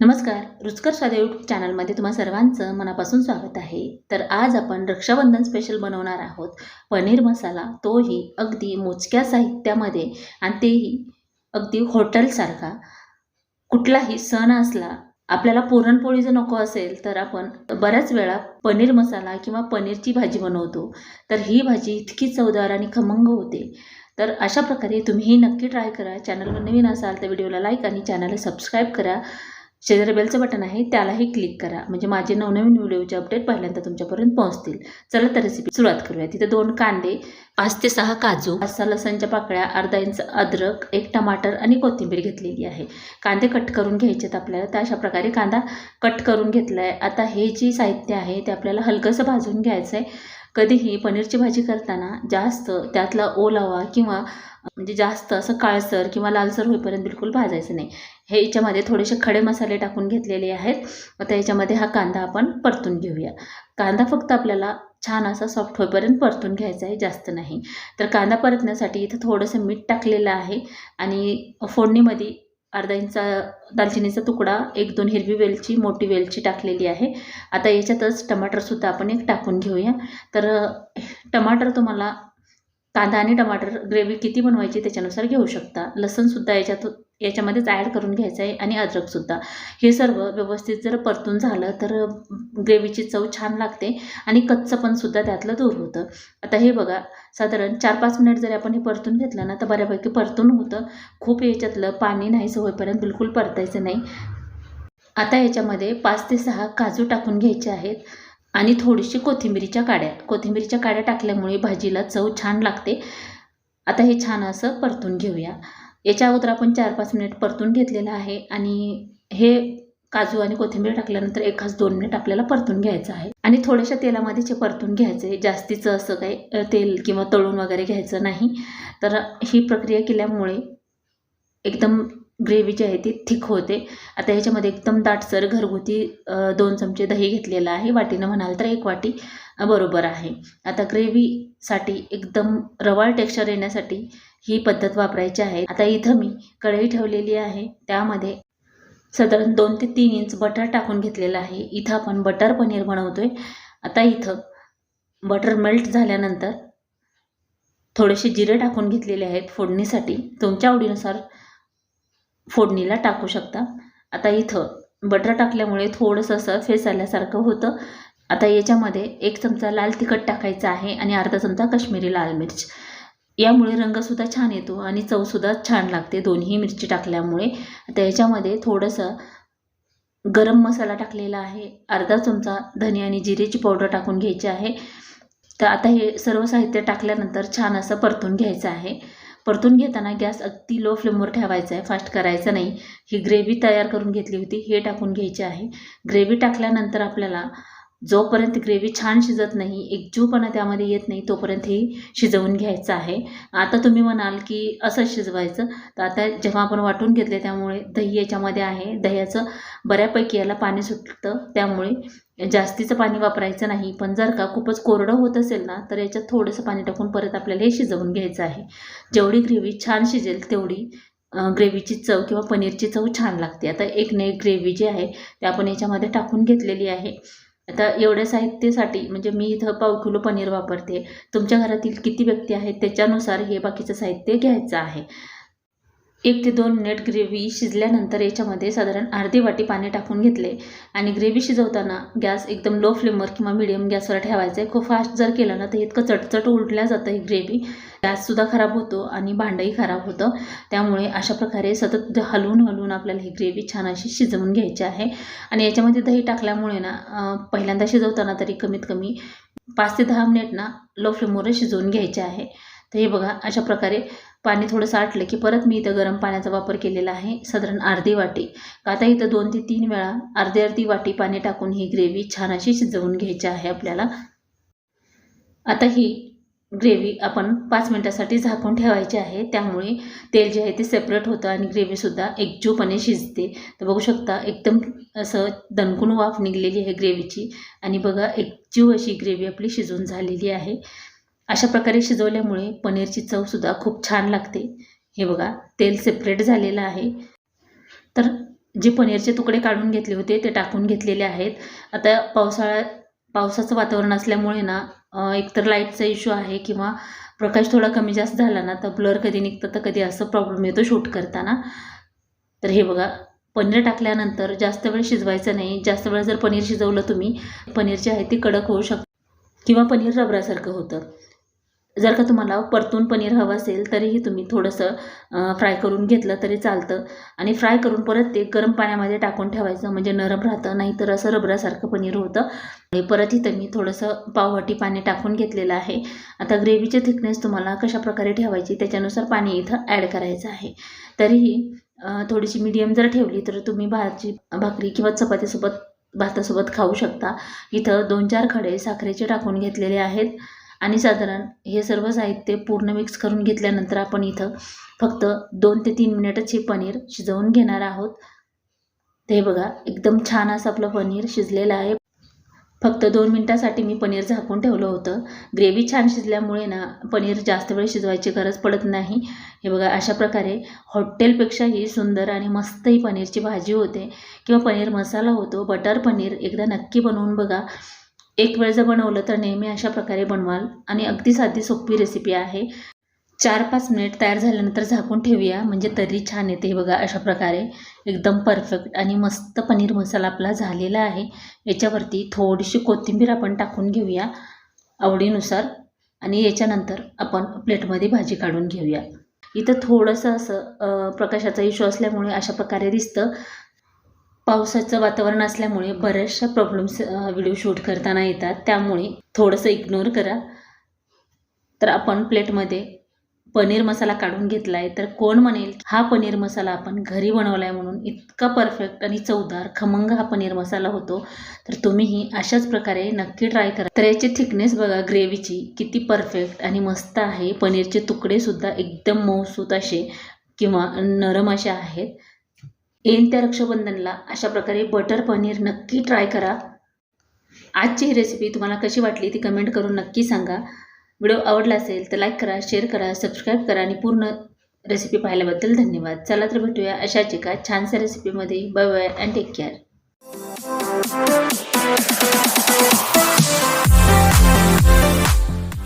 नमस्कार रुचकर स्वाद यूट्यूब चॅनलमध्ये तुम्हा सर्वांचं मनापासून स्वागत आहे. तर आज आपण रक्षाबंधन स्पेशल बनवणार आहोत. पनीर मसाला तोही अगदी मोजक्या साहित्यामध्ये आणि तेही अगदी हॉटेलसारखा कुठलाही सण असला आपल्याला पुरणपोळी जर नको असेल तर आपण बऱ्याच वेळा पनीर मसाला किंवा पनीरची भाजी बनवतो. तर ही भाजी इतकी चवदार आणि खमंग होते. तर अशा प्रकारे तुम्हीही नक्की ट्राय करा. चॅनलवर नवीन असाल तर व्हिडिओला लाईक आणि चॅनलला सबस्क्राईब करा. शेजारी बेलचं बटन आहे त्यालाही क्लिक करा. म्हणजे माझे नवनवीन व्हिडिओचे अपडेट पहिल्यांदा तुमच्यापर्यंत पोहोचतील. चला तर रेसिपी सुरुवात करूया. तिथे दोन कांदे पाच ते सहा काजू पाच सहा लसणच्या पाकळ्या अर्धा इंच अद्रक एक टमाटर आणि कोथिंबीर घेतलेली आहे. कांदे कट करून घ्यायचेत आपल्याला. तर अशा प्रकारे कांदा कट करून घेतला आहे आता हे जे साहित्य आहे ते आपल्याला हलकंसं भाजून घ्यायचं आहे कधीही पनीरची भाजी करताना जास्त त्यातला ओलावा किंवा म्हणजे जास्त असं काळसर किंवा लालसर होईपर्यंत बिलकुल भाजायचं नाही. हे याच्यामध्ये थोडेसे खडे मसाले टाकून घेतलेले आहेत. आता याच्यामध्ये हा कांदा आपण परतून घेऊया. कांदा फक्त आपल्याला छान असा सॉफ्ट होईपर्यंत परतून घ्यायचा आहे जास्त नाही. तर कांदा परतण्यासाठी इथं थोडंसं मीठ टाकलेलं आहे. आणि फोडणीमध्ये अर्धा इंचा दालचिनीचा तुकडा एक दोन हिरवी वेलची मोठी वेलची टाकलेली आहे. आता याच्यातच टमाटरसुद्धा आपण एक टाकून घेऊया. तर टमाटर तुम्हाला कांदा आणि टमाटर ग्रेव्ही किती बनवायची त्याच्यानुसार घेऊ शकता. लसणसुद्धा याच्यात याच्यामध्येच ॲड करून घ्यायचं आहे आणि अद्रकसुद्धा हे सर्व व्यवस्थित जर परतून झालं तर ग्रेव्हीची चव छान लागते आणि कच्चपणसुद्धा त्यातलं दूर होतं. आता हे बघा साधारण चार पाच मिनिट जरी आपण हे परतून घेतलं ना तर बऱ्यापैकी परतून होतं. खूप याच्यातलं पाणी नाही होईपर्यंत बिलकुल परतायचं नाही. आता याच्यामध्ये पाच ते सहा काजू टाकून घ्यायचे आहेत. आणि थोडीशी कोथिंबीरीच्या काड्या. कोथिंबीरीच्या काड्या टाकल्यामुळे भाजीला चव छान लागते. आता हे छान असं परतून घेऊया. याच्या अगोदर आपण चार पाच मिनिट परतून घेतलेलं आहे आणि हे काजू आणि कोथिंबीर टाकल्यानंतर एखाद दोन मिनिट आपल्याला परतून घ्यायचं आहे. आणि थोड्याशा तेलामध्ये जे परतून घ्यायचं आहे जास्तीचं असं काही तेल किंवा तळून वगैरे घ्यायचं नाही. तर ही प्रक्रिया केल्यामुळे एकदम ग्रेव्ही जी आहे ती थिक होते. आता ह्याच्यामध्ये एकदम दाटसर घरगुती दोन चमचे दही घेतलेलं आहे. वाटीनं म्हणाल तर एक वाटी बरोबर आहे. आता ग्रेव्हीसाठी एकदम रवाळ टेक्स्चर येण्यासाठी ही पद्धत वापरायची आहे. आता इथं मी कढई ठेवलेली आहे. त्यामध्ये साधारण दोन ते तीन इंच बटर टाकून घेतलेलं आहे. इथं आपण बटर पनीर बनवतो आहे आता इथं बटर मेल्ट झाल्यानंतर थोडेसे जिरे टाकून घेतलेले आहेत फोडणीसाठी. तुमच्या आवडीनुसार फोडणीला टाकू शकता. आता इथं बटर टाकल्यामुळे थोडंसं असं फेस आल्यासारखं होतं. आता याच्यामध्ये एक चमचा लाल तिखट टाकायचं आहे आणि अर्धा चमचा काश्मीरी लाल मिर्च. यामुळे रंगसुद्धा छान येतो आणि चवसुद्धा छान लागते दोन्ही मिरची टाकल्यामुळे. आता याच्यामध्ये थोडंसं गरम मसाला टाकलेला आहे. अर्धा चमचा धने आणि जिरेची पावडर टाकून घ्यायची आहे. तर आता हे सर्व साहित्य टाकल्यानंतर छान असं परतून घ्यायचं आहे. परतून घेताना गॅस अगदी लो फ्लेमवर ठेवायचा आहे फास्ट करायचं नाही. ही ग्रेव्ही तयार करून घेतली होती हे टाकून घ्यायची आहे. ग्रेव्ही टाकल्यानंतर आपल्याला जोपर्यंत ग्रेव्ही छान शिजत नाही एकजीवपणा त्यामध्ये येत नाही तोपर्यंत ही शिजवून घ्यायचं आहे. आता तुम्ही म्हणाल की असं शिजवायचं. तर आता जेव्हा आपण वाटून घेतले त्यामुळे दही याच्यामध्ये आहे. दह्याचं बऱ्यापैकी याला पाणी सुटतं. त्यामुळे जास्तीचं पाणी वापरायचं नाही. पण जर का खूपच कोरडं होत असेल ना तर याच्यात थोडंसं पाणी टाकून परत आपल्याला हे शिजवून घ्यायचं आहे. जेवढी ग्रेव्ही छान शिजेल तेवढी ग्रेव्हीची चव किंवा पनीरची चव छान लागते. आता एक ने ग्रेव्ही जी आहे ते आपण याच्यामध्ये टाकून घेतलेली आहे. आता एवढ्या साहित्यासाठी म्हणजे मी इथं पाव किलो पनीर वापरते. तुमच्या घरातील किती व्यक्ती आहेत त्याच्यानुसार हे बाकीचं साहित्य घ्यायचं आहे. एक ते दोन मिनिट ग्रेव्ही शिजल्यानंतर याच्यामध्ये साधारण अर्धी वाटी पाणी टाकून घेतले. आणि ग्रेव्ही शिजवताना गॅस एकदम लो फ्लेमवर किंवा मिडियम गॅसवर ठेवायचं. आहे खूप फास्ट जर केलं ना तर इतकं चटचट उलटल्या जातं ही ग्रेव्ही. गॅससुद्धा खराब होतो आणि भांडंही खराब होतं. त्यामुळे अशा प्रकारे सतत हलवून हलवून आपल्याला ही ग्रेव्ही छान अशी शिजवून घ्यायची आहे. आणि याच्यामध्ये दही टाकल्यामुळे ना पहिल्यांदा शिजवताना तरी कमीत कमी पाच ते दहा मिनिट ना लो फ्लेमवर शिजवून घ्यायचे आहे. तर हे बघा अशा प्रकारे पाणी थोडं साठलं की परत मी इथं गरम पाण्याचा वापर केलेला आहे साधारण अर्धी वाटी. का आता इथं दोन ते तीन वेळा अर्धी अर्धी वाटी पाणी टाकून ही ग्रेव्ही छान अशी शिजवून घ्यायची आहे आपल्याला. आता ही ग्रेव्ही आपण पाच मिनटासाठी झाकून ठेवायची आहे. त्यामुळे तेल जे आहे ते सेपरेट होतं आणि ग्रेव्हीसुद्धा एकजीवपणे शिजते. तर बघू शकता एकदम असं दणकून वाफ निघलेली आहे ग्रेव्हीची. आणि बघा एकजीव अशी ग्रेव्ही आपली शिजून झालेली आहे. अशा प्रकारे शिजवल्यामुळे पनीरची चवसुद्धा खूप छान लागते. हे बघा तेल सेपरेट झालेलं आहे. तर जे पनीरचे तुकडे काढून घेतले होते ते टाकून घेतलेले आहेत. आता पावसाळ्यात पावसाचं वातावरण असल्यामुळे ना एकतर लाईटचा इश्यू आहे किंवा प्रकाश थोडा कमी जास्त झाला ना तर ब्लर कधी निघतं तर कधी असं प्रॉब्लेम येतो शूट करताना. तर हे बघा पनीर टाकल्यानंतर जास्त वेळ शिजवायचं नाही. जास्त वेळ जर पनीर शिजवलं तुम्ही पनीर जे आहे ते कडक होऊ शकतं किंवा पनीर रबरासारखं होतं. जर का तुम्हाला परतून पनीर हवं असेल तरीही तुम्ही थोडंसं फ्राय करून घेतलं तरी चालतं. आणि फ्राय करून परत ते गरम पाण्यामध्ये टाकून ठेवायचं म्हणजे नरम राहतं नाहीतर असं रबरासारखं पनीर होतं. आणि परत इथं मी थोडंसं पाववाटी पाणी टाकून घेतलेलं आहे. आता ग्रेव्हीचे थिकनेस तुम्हाला कशा प्रकारे ठेवायची त्याच्यानुसार पाणी इथं ॲड करायचं आहे. तरीही थोडीशी मीडियम जर ठेवली तर तुम्ही भाजी भाकरी किंवा चपातीसोबत भातासोबत खाऊ शकता. इथं दोन चार खडे साखरेचे टाकून घेतलेले आहेत. आणि साधारण हे सर्व साहित्य पूर्ण मिक्स करून घेतल्यानंतर आपण इथं फक्त दोन ते तीन मिनिटच हे पनीर शिजवून घेणार आहोत. ते बघा एकदम छान असं आपलं पनीर शिजलेलं आहे. फक्त दोन मिनटासाठी मी पनीर झाकून ठेवलं होतं. ग्रेव्ही छान शिजल्यामुळे ना पनीर जास्त वेळ शिजवायची गरज पडत नाही. हे बघा अशा प्रकारे हॉटेलपेक्षाही सुंदर आणि मस्त ही पनीरची भाजी होते. किंवा पनीर मसाला होतो बटर पनीर एकदा नक्की बनवून बघा. एक वेळ जर बनवलं तर नेहमी अशा प्रकारे बनवाल. आणि अगदी साधी सोपी रेसिपी आहे. चार पाच मिनिट तयार झाल्यानंतर झाकून ठेवूया. म्हणजे तरी छान येते हे बघा अशा प्रकारे. एकदम परफेक्ट आणि मस्त पनीर मसाला आपला झालेला आहे. याच्यावरती थोडीशी कोथिंबीर आपण टाकून घेऊया आवडीनुसार. आणि याच्यानंतर आपण प्लेटमध्ये भाजी काढून घेऊया. इथं थोडंसं असं प्रकाशाचा इश्यू असल्यामुळे अशा प्रकारे दिसतं. पावसाचं वातावरण असल्यामुळे बऱ्याचशा प्रॉब्लेम्स व्हिडिओ शूट करताना येतात. त्यामुळे थोडंसं इग्नोर करा. तर आपण प्लेटमध्ये पनीर मसाला काढून घेतला आहे तर कोण म्हणेल हा पनीर मसाला आपण घरी बनवला आहे म्हणून इतका परफेक्ट आणि चवदार खमंग हा पनीर मसाला होतो. तर तुम्हीही अशाच प्रकारे नक्की ट्राय करा. तर याची थिकनेस बघा ग्रेव्हीची किती परफेक्ट आणि मस्त आहे. पनीरचे तुकडेसुद्धा एकदम मऊसूत असे किंवा नरम असे आहेत. येईन त्या रक्षाबंधनला. अशा प्रकारे बटर पनीर नक्की ट्राय करा. आजची ही रेसिपी तुम्हाला कशी वाटली ती कमेंट करून नक्की सांगा. व्हिडिओ आवडला असेल तर लाईक करा शेअर करा सबस्क्राईब करा आणि पूर्ण रेसिपी पाहिल्याबद्दल धन्यवाद. चला तर भेटूया अशाच एका छानशा रेसिपीमध्ये bye bye and take care